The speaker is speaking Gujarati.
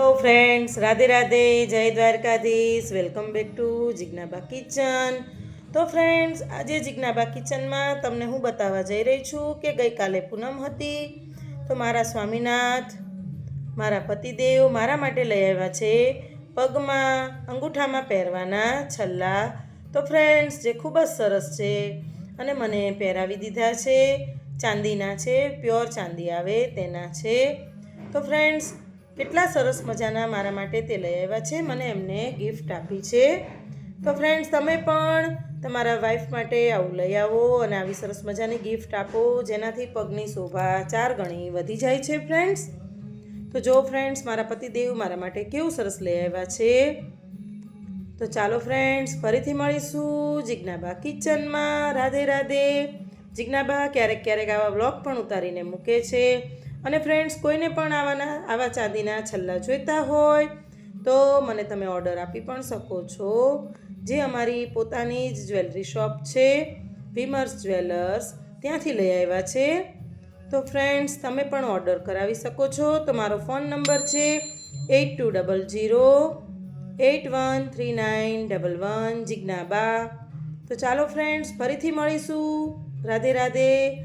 હેલો ફ્રેન્ડ્સ રાધે રાધે, જય Dwarkadhish welcome back to Jignaba kitchen તો ફ્રેન્ડ્સ આજે જિજ્ઞાબા કિચનમાં તમને હું બતાવવા જઈ રહી છું કે ગઈકાલે પૂનમ હતી. તો મારા સ્વામીનાથ, મારા પતિદેવ મારા માટે લઈ આવ્યા છે પગમાં, અંગૂઠામાં પહેરવાના છલ્લા. તો ફ્રેન્ડ્સ જે ખૂબ જ સરસ છે અને મને પહેરાવી દીધા છે. ચાંદીના છે પ્યોર ચાંદી આવે તેના છે. તો ફ્રેન્ડ્સ કેટલા સરસ મજાના મારા માટે તે લઈ આવ્યા છે. મને એમને ગિફ્ટ આપી છે. તો ફ્રેન્ડ્સ તમે પણ તમારા વાઈફ માટે આવું લઈ આવો અને આવી સરસ મજાની ગિફ્ટ આપો, જેનાથી પગની શોભા ચાર ગણી વધી જાય છે ફ્રેન્ડ્સ તો જો ફ્રેન્ડ્સ મારા પતિદેવ મારા માટે કેવું સરસ લઈ આવ્યા છે. તો ચાલો ફ્રેન્ડ્સ ફરીથી મળીશું જિજ્ઞાબા કિચનમાં. રાધે રાધે. જિજ્ઞાબા ક્યારેક ક્યારેક આવા વ્લોગ પણ ઉતારીને મૂકે છે. અને ફ્રેન્ડ્સ કોઈને પણ આવાના, આવા ચાંદીના છલ્લા જોઈતા હોય, તો મને તમે ઓર્ડર આપી પણ શકો છો. જે અમારી પોતાની જ જ્વેલરી શોપ છે વિમર્સ જ્વેલર્સ ત્યાંથી લઈ આવ્યા છે. તો ફ્રેન્ડ્સ તમે પણ ઓર્ડર કરાવી શકો છો. તો મારો ફોન નંબર છે eight two double zero eight one three nine double one Jignaba. તો ચાલો ફ્રેન્ડ્સ ફરીથી મળીશું. રાધે રાધે.